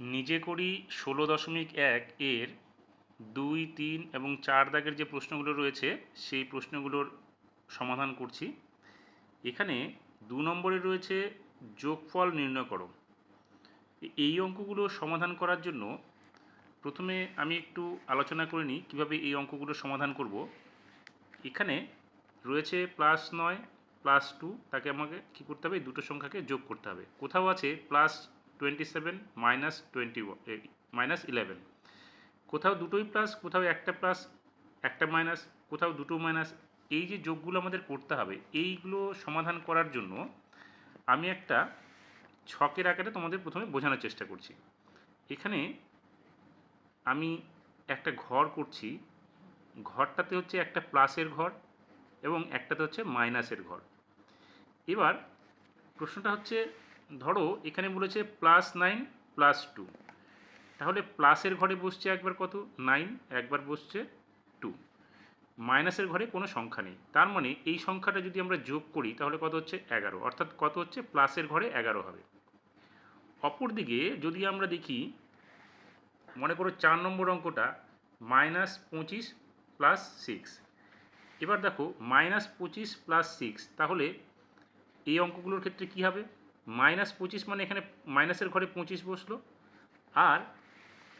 নিজে করি ষোলো দশমিক এক এর দুই, তিন এবং চার দাগের যে প্রশ্নগুলো রয়েছে, সেই প্রশ্নগুলোর সমাধান করছি। এখানে দু নম্বরে রয়েছে যোগফল নির্ণয় করো। এই অঙ্কগুলো সমাধান করার জন্য প্রথমে আমি একটু আলোচনা করে নিই, কীভাবে এই অঙ্কগুলো সমাধান করব। এখানে রয়েছে প্লাস নয়, প্লাস টু, তাকে আমাকে কী করতে হবে? দুটো সংখ্যাকে যোগ করতে হবে। কোথাও আছে plus twenty seven minus twenty minus eleven কোথাও দুটোই প্লাস কোথাও একটা প্লাস একটা মাইনাস কোথাও দুটো মাইনাস এই যে যোগগুলো আমাদের করতে হবে, এইগুলো সমাধান করার জন্য আমি একটা ছকের আকারে তোমাদের প্রথমে বোঝানোর চেষ্টা করছি। এখানে আমি একটা ঘর করছি, ঘরটাতে হচ্ছে একটা প্লাসের ঘর এবং একটাতে হচ্ছে মাইনাসের ঘর। এবার প্রশ্নটা হচ্ছে ধরো, এখানে বলেছে প্লাস নাইন প্লাস টু তাহলে প্লাসের ঘরে বসছে একবার কত? নাইন একবার বসছে টু মাইনাসের ঘরে কোনো সংখ্যা নেই। তার মানে এই সংখ্যাটা যদি আমরা যোগ করি, তাহলে কত হচ্ছে? এগারো। অর্থাৎ কত হচ্ছে? প্লাসের ঘরে এগারো হবে। অপরদিকে যদি আমরা দেখি, মনে করো চার নম্বর অঙ্কটা মাইনাস পঁচিশ প্লাস সিক্স এবার দেখো মাইনাস পঁচিশ প্লাস সিক্স তাহলে এই অঙ্কগুলোর ক্ষেত্রে কী হবে? মাইনাস পঁচিশ মানে এখানে মাইনাসের ঘরে পঁচিশ বসল। আর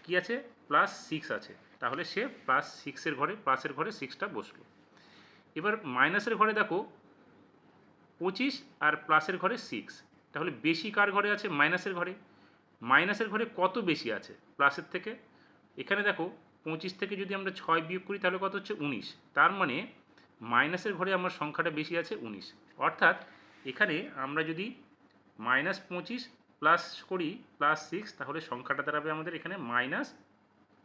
কি আছে? প্লাস সিক্স আছে। তাহলে সে প্লাস সিক্সের ঘরে, প্লাসের ঘরে সিক্সটা বসল। এবার মাইনাসের ঘরে দেখো, পঁচিশ আর প্লাসের ঘরে সিক্স। তাহলে বেশি কার ঘরে আছে? মাইনাসের ঘরে। মাইনাসের ঘরে কত বেশি আছে? প্লাসের থেকে। এখানে দেখো, পঁচিশ থেকে যদি আমরা ছয় বিয়োগ করি, তাহলে কত হচ্ছে? উনিশ। তার মানে মাইনাসের ঘরে আমার সংখ্যাটা বেশি আছে উনিশ। অর্থাৎ এখানে আমরা যদি মাইনাস পঁচিশ প্লাস করি, প্লাস সিক্স, তাহলে সংখ্যাটা দাঁড়াবে আমাদের এখানে মাইনাস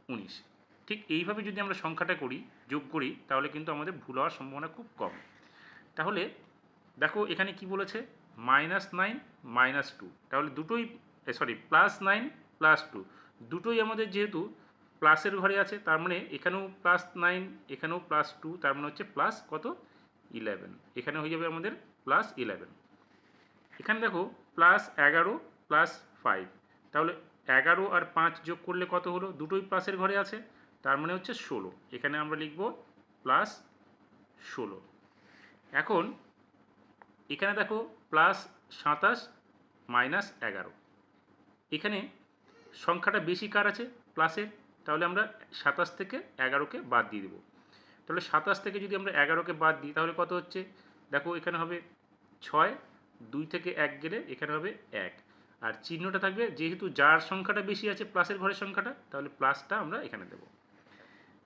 উনিশ। ঠিক এইভাবে যদি আমরা সংখ্যাটা করি, যোগ করি, তাহলে কিন্তু আমাদের ভুল হওয়ার সম্ভাবনা খুব কম। তাহলে দেখো এখানে কি বলেছে? Minus nine, minus two. তাহলে দুটোই sorry, plus nine, plus two. দুটোই আমাদের যেহেতু প্লাসের ঘরে আছে, তার মানে এখানেও প্লাস নাইন, এখানেও প্লাস টু, তার মানে হচ্ছে প্লাস কত? ইলেভেন। এখানে হয়ে যাবে আমাদের প্লাস ইলেভেন। এখানে দেখো প্লাস এগারো প্লাস ফাইভ তাহলে এগারো আর পাঁচ যোগ করলে কত হলো? দুটোই প্লাসের ঘরে আছে। তার মানে হচ্ছে ষোলো। এখানে আমরা লিখব প্লাস ষোলো। এখন এখানে দেখো প্লাস সাতাশ মাইনাস এগারো। এখানে সংখ্যাটা বেশি কার আছে? প্লাসের তাহলে আমরা সাতাশ থেকে এগারোকে বাদ দিয়ে দেবো। তাহলে সাতাশ থেকে যদি আমরা এগারোকে বাদ দিই, তাহলে কত হচ্ছে? দেখো এখানে হবে ছয় দুই থেকে এক গেলে এখানে হবে এক। আর চিহ্নটা থাকবে, যেহেতু যার সংখ্যাটা বেশি আছে প্লাসের ঘরের সংখ্যাটা, তাহলে প্লাসটা আমরা এখানে দেবো।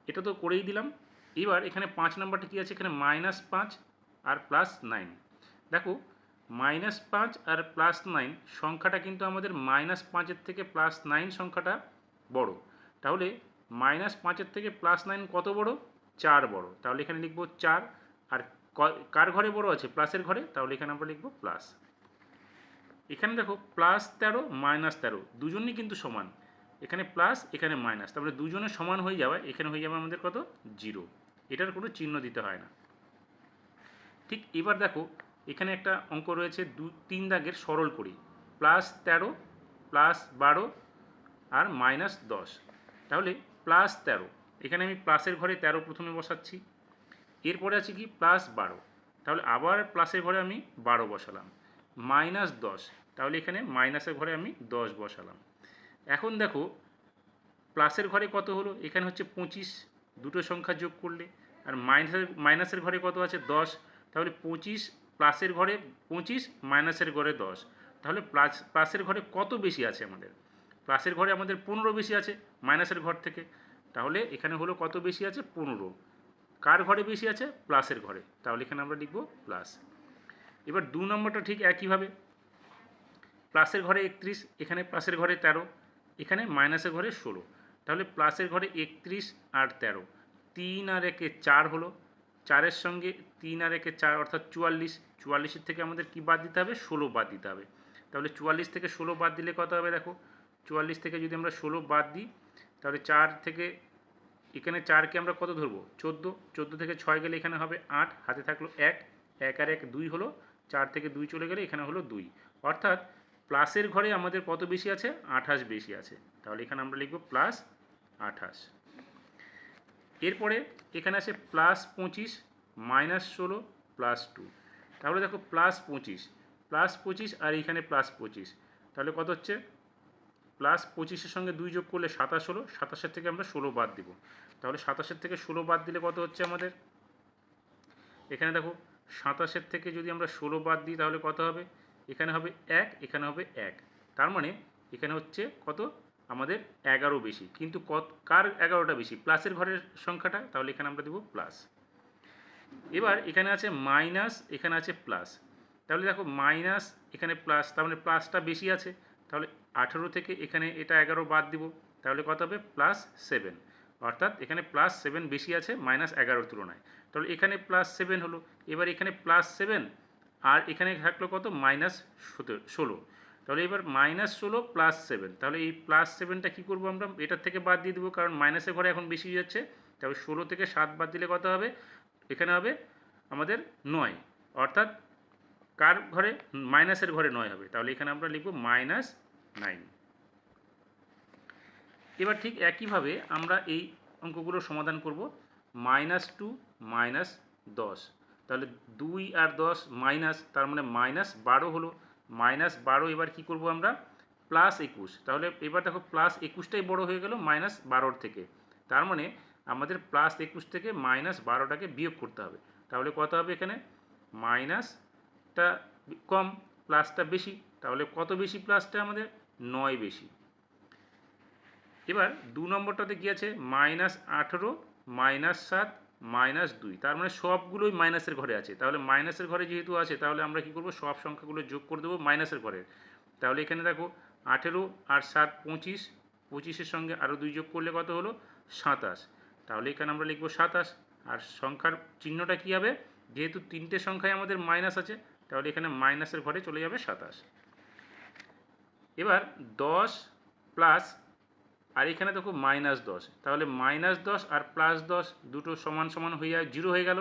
এটা তো করেই দিলাম। এবার এখানে পাঁচ নাম্বারটা কী আছে? এখানে মাইনাস পাঁচ আর প্লাস নাইন। দেখো, মাইনাস পাঁচ আর প্লাস নাইন, সংখ্যাটা কিন্তু আমাদের মাইনাস পাঁচের থেকে প্লাস নাইন সংখ্যাটা বড়। তাহলে মাইনাস পাঁচের থেকে প্লাস নাইন কত বড়? চার বড়। তাহলে এখানে লিখব চার আর কার ঘরে বড় আছে? প্লাসের ঘরে? তাহলে এখানে আমরা লিখব প্লাস। এখানে দেখো, প্লাস তেরো, মাইনাস তেরো, দুজনই কিন্তু সমান। এখানে প্লাস, এখানে মাইনাস। তারপরে দুজনে সমান হয়ে যাওয়ায় এখানে হয়ে যাবে আমাদের কত? জিরো। এটার কোনো চিহ্ন দিতে হয় না। ঠিক এবার দেখো, এখানে একটা অঙ্ক রয়েছে, দু, তিন দাগের সরল করি। প্লাস তেরো, প্লাস বারো, আর মাইনাস দশ। তাহলে প্লাস তেরো। এখানে আমি প্লাসের ঘরে তেরো প্রথমে বসাচ্ছি। এরপরে আছে কি প্লাস বারো। তাহলে আবার প্লাসের ঘরে আমি বারো বসালাম। মাইনাস দশ। তাহলে এখানে মাইনাসের ঘরে আমি দশ বসালাম। এখন দেখো প্লাসের ঘরে কত হলো? এখানে হচ্ছে পঁচিশ। দুটো সংখ্যা যোগ করলে। আর মাইনাসের মাইনাসের ঘরে কত আছে? দশ। তাহলে পঁচিশ প্লাসের ঘরে পঁচিশ মাইনাসের ঘরে দশ। তাহলে প্লাস প্লাসের ঘরে কত বেশি আছে আমাদের? প্লাসের ঘরে আমাদের পনেরো বেশি আছে মাইনাসের ঘর থেকে। তাহলে এখানে হলো কত বেশি আছে? পনেরো। কার ঘরে বেশি আছে? প্লাসের ঘরে। তাহলে এখানে আমরা লিখব প্লাস। এবার দু নম্বরটা ঠিক একইভাবে। প্লাসের ঘরে একত্রিশ, এখানে প্লাসের ঘরে তেরো, এখানে মাইনাসের ঘরে ষোলো। তাহলে প্লাসের ঘরে একত্রিশ আর তেরো। তিন আর একে চার হলো। চারের সঙ্গে তিন আর একে চার, অর্থাৎ চুয়াল্লিশ। চুয়াল্লিশের থেকে আমাদের কি বাদ দিতে হবে? ষোলো বাদ দিতে হবে। তাহলে চুয়াল্লিশ থেকে ষোলো বাদ দিলে কত হবে দেখো? চুয়াল্লিশ থেকে যদি আমরা ষোলো বাদ দিই, তাহলে চার থেকে এখানে চারকে আমরা কত ধরবো? চোদ্দ। চোদ্দ থেকে ছয় গেলে এখানে হবে আট। হাতে থাকল এক। এক আর এক দুই হলো চার থেকে দুই চলে গেলে এখানে হলো দুই। অর্থাৎ প্লাসের ঘরে আমাদের কত বেশি আছে? আঠাশ বেশি আছে। তাহলে এখানে আমরা লিখব প্লাস আঠাশ। এরপরে এখানে আছে প্লাস পঁচিশ, মাইনাস ষোলো, প্লাস টু। তাহলে দেখো প্লাস পঁচিশ। প্লাস পঁচিশ আর এখানে প্লাস পঁচিশ। তাহলে কত হচ্ছে? প্লাস পঁচিশের সঙ্গে দুই যোগ করলে সাতাশ হলো। সাতাশের থেকে আমরা ষোলো বাদ দিব। তাহলে সাতাশের থেকে ষোলো বাদ দিলে কত হচ্ছে আমাদের? এখানে দেখো, সাতাশের থেকে যদি আমরা ষোলো বাদ দিই তাহলে কত হবে? এখানে হবে এক, এখানে হবে এক। তার মানে এখানে হচ্ছে কত? আমাদের এগারো বেশি। কিন্তু কত, কার এগারোটা বেশি? প্লাসের ঘরের সংখ্যাটা, তাহলে এখানে আমরা দেবো প্লাস। এবার এখানে আছে মাইনাস, এখানে আছে প্লাস। তাহলে দেখো মাইনাস, এখানে প্লাস, তার মানে প্লাসটা বেশি আছে। তাহলে আঠেরো থেকে এখানে এটা এগারো বাদ দিব। তাহলে কত হবে? Plus seven. অর্থাৎ এখানে প্লাস সেভেন বেশি আছে মাইনাস এগারোর তুলনায়। তাহলে এখানে প্লাস সেভেন হলো, এবার এখানে প্লাস সেভেন আর এখানে থাকল কত? মাইনাস ষোলো। তাহলে এবার মাইনাস ষোলো প্লাস সেভেন তাহলে এই প্লাস সেভেনটা কী করব আমরা? এটার থেকে বাদ দিয়ে দেবো, কারণ মাইনাসের ঘরে এখন বেশি যাচ্ছে। তাহলে ষোলো থেকে সাত বাদ দিলে কত হবে? এখানে হবে আমাদের নয়। অর্থাৎ কার ঘরে? মাইনাসের ঘরে নয় হবে। তাহলে এখানে আমরা লিখব মাইনাস নাইন এবার ঠিক একইভাবে আমরা এই অঙ্কগুলো সমাধান করব মাইনাস টু মাইনাস দশ। তাহলে দুই আর দশ মাইনাস তার মানে মাইনাস বারো হলো। মাইনাস বারো এবার কি করব আমরা? প্লাস একুশ। তাহলে এবার দেখো প্লাস একুশটাই বড় হয়ে গেল মাইনাস বারোর থেকে। তার মানে আমাদের প্লাস একুশ থেকে মাইনাস বারোটাকে বিয়োগ করতে হবে। তাহলে কত হবে এখানে? মাইনাসটা কম প্লাসটা বেশি। তাহলে কত বেশি প্লাসটা আমাদের? নয় বেশি। এবার দু নম্বরটাতে কী আছে? মাইনাস আঠেরো, মাইনাস সাত, মাইনাস দুই। তার মানে সবগুলোই মাইনাসের ঘরে আছে। তাহলে মাইনাসের ঘরে যেহেতু আছে, তাহলে আমরা কি করব? সব সংখ্যাগুলো যোগ করে দেবো মাইনাসের ঘরে। তাহলে এখানে দেখো, আঠেরো আর সাত পঁচিশ। পঁচিশের সঙ্গে আরও দুই যোগ করলে কত হলো? সাতাশ। তাহলে এখানে আমরা লিখব সাতাশ। আর সংখ্যার চিহ্নটা কী হবে? যেহেতু তিনটে সংখ্যায় আমাদের মাইনাস আছে, তাহলে এখানে মাইনাসের ঘরে চলে যাবে সাতাশ। এবার দশ প্লাস আর এখানে দেখো মাইনাস দশ। তাহলে মাইনাস দশ আর প্লাস দশ দুটো সমান সমান হয়ে জিরো হয়ে গেল।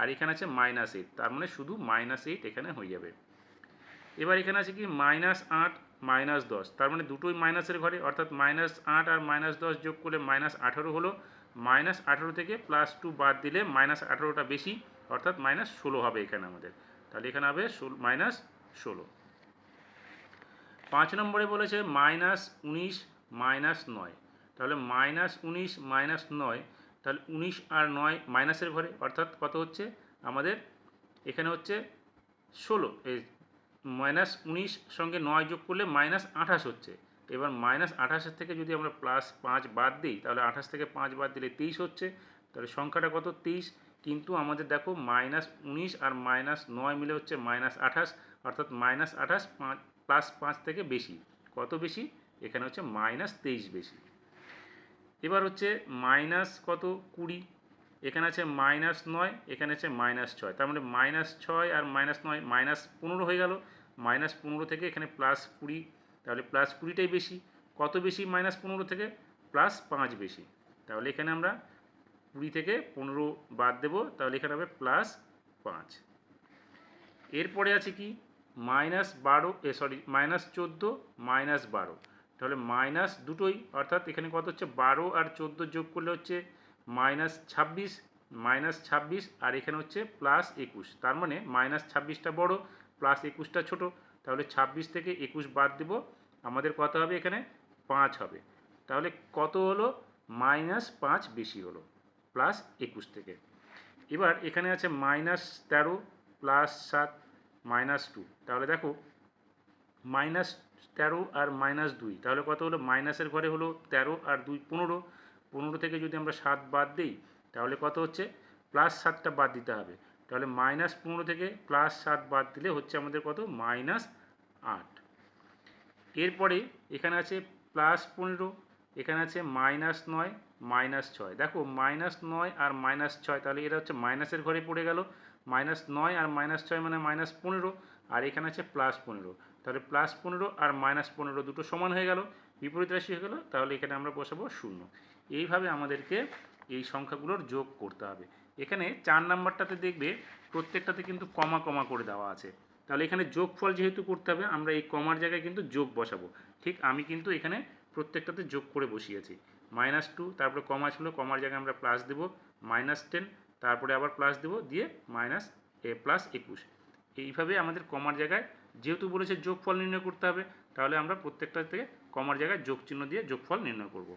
আর এখানে আছে মাইনাস এইট তার মানে শুধু মাইনাস এইট এখানে হয়ে যাবে। এবার এখানে আছে কি? মাইনাস আট মাইনাস দশ। তার মানে দুটোই মাইনাসের ঘরে। অর্থাৎ মাইনাস আট আর মাইনাস দশ যোগ করলে মাইনাস আঠেরো হলো। মাইনাস আঠেরো থেকে প্লাস টু বাদ দিলে মাইনাস আঠেরোটা বেশি। অর্থাৎ মাইনাস ষোলো হবে এখানে আমাদের। তাহলে এখানে হবে মাইনাস ষোলো। পাঁচ নম্বরে বলেছে মাইনাস উনিশ মাইনাস নয়। তাহলে মাইনাস উনিশ, মাইনাস নয়, তাহলে উনিশ আর নয় মাইনাসের ঘরে, অর্থাৎ কত হচ্ছে? আমাদের এখানে হচ্ছে ষোলো। এই মাইনাস উনিশ সঙ্গে নয় যোগ করলে মাইনাস আঠাশ হচ্ছে। এবার মাইনাস আঠাশের থেকে যদি আমরা প্লাস পাঁচ বাদ দিই, তাহলে আঠাশ থেকে পাঁচ বাদ দিলে তেইশ হচ্ছে। তাহলে সংখ্যাটা কত? তেইশ কিন্তু আমাদের দেখো মাইনাস উনিশ আর মাইনাস নয় মিলে হচ্ছে মাইনাস আঠাশ, অর্থাৎ মাইনাস আঠাশ পাঁচ প্লাস পাঁচ থেকে বেশি। কত বেশি? এখানে হচ্ছে মাইনাস তেইশ বেশি। এবার হচ্ছে মাইনাস কত? কুড়ি। এখানে আছে মাইনাস নয়, এখানে আছে মাইনাস ছয়। তার মানে মাইনাস ছয় আর মাইনাস নয়, মাইনাস পনেরো হয়ে গেল। মাইনাস পনেরো থেকে এখানে প্লাস কুড়ি, তাহলে প্লাস কুড়িটাই বেশি। কত বেশি? মাইনাস পনেরো থেকে প্লাস পাঁচ বেশি। তাহলে এখানে আমরা কুড়ি থেকে পনেরো বাদ দেবো, তাহলে এখানে হবে প্লাস পাঁচ। এরপরে আছে কি? মাইনাস বারো, এ সরি, মাইনাস চোদ্দ, মাইনাস বারো। তাহলে মাইনাস দুটোই, অর্থাৎ এখানে কত হচ্ছে? বারো আর চোদ্দ যোগ করলে হচ্ছে মাইনাস ছাব্বিশ মাইনাস ছাব্বিশ, আর এখানে হচ্ছে প্লাস একুশ। তার মানে মাইনাস ছাব্বিশটা বড় প্লাস একুশটা ছোট। তাহলে ছাব্বিশ থেকে একুশ বাদ দেব, আমাদের কত হবে এখানে? পাঁচ হবে। তাহলে কত হলো? মাইনাস পাঁচ বেশি হলো প্লাস একুশ থেকে। এবার এখানে আছে মাইনাস তেরো প্লাস সাত মাইনাস টু তাহলে দেখো মাইনাস তেরো আর মাইনাস দুই। তাহলে কত হলো? মাইনাসের ঘরে হলো তেরো আর দুই পনেরো। পনেরো থেকে যদি আমরা সাত বাদ দিই, তাহলে কত হচ্ছে? প্লাস সাতটা বাদ দিতে হবে। তাহলে মাইনাস পনেরো থেকে প্লাস সাত বাদ দিলে হচ্ছে আমাদের কত? মাইনাস আট। এরপরে এখানে আছে প্লাস পনেরো, এখানে আছে মাইনাস নয় মাইনাস ছয়। দেখো মাইনাস নয় আর মাইনাস ছয়, তাহলে এটা হচ্ছে মাইনাসের ঘরে পড়ে গেল। মাইনাস নয় আর মাইনাস ছয় মানে মাইনাস পনেরো। আর এখানে আছে প্লাস পনেরো। তাহলে প্লাস পনেরো আর মাইনাস পনেরো দুটো সমান হয়ে গেল, বিপরীত রাশি হয়ে গেল, তাহলে এখানে আমরা বসাবো শূন্য। এইভাবে আমাদেরকে এই সংখ্যাগুলোর যোগ করতে হবে। এখানে চার নাম্বারটাতে দেখবে প্রত্যেকটাতে কিন্তু কমা কমা করে দেওয়া আছে। তাহলে এখানে যোগফল যেহেতু করতে হবে, আমরা এই কমার জায়গায় কিন্তু যোগ বসাবো। ঠিক আমি কিন্তু এখানে প্রত্যেকটাতে যোগ করে বসিয়েছি। মাইনাস টু তারপরে কমা ছিল, কমার জায়গায় আমরা প্লাস দেবো মাইনাস টেন তারপরে আবার প্লাস দেবো, দিয়ে মাইনাস এ প্লাস একুশ। এইভাবে আমাদের কমার জায়গায় যেহেতু বলেছে যোগফল নির্ণয় করতে হবে, তাহলে আমরা প্রত্যেকটা থেকে কমার জায়গায় যোগ চিহ্ন দিয়ে যোগফল নির্ণয় করব।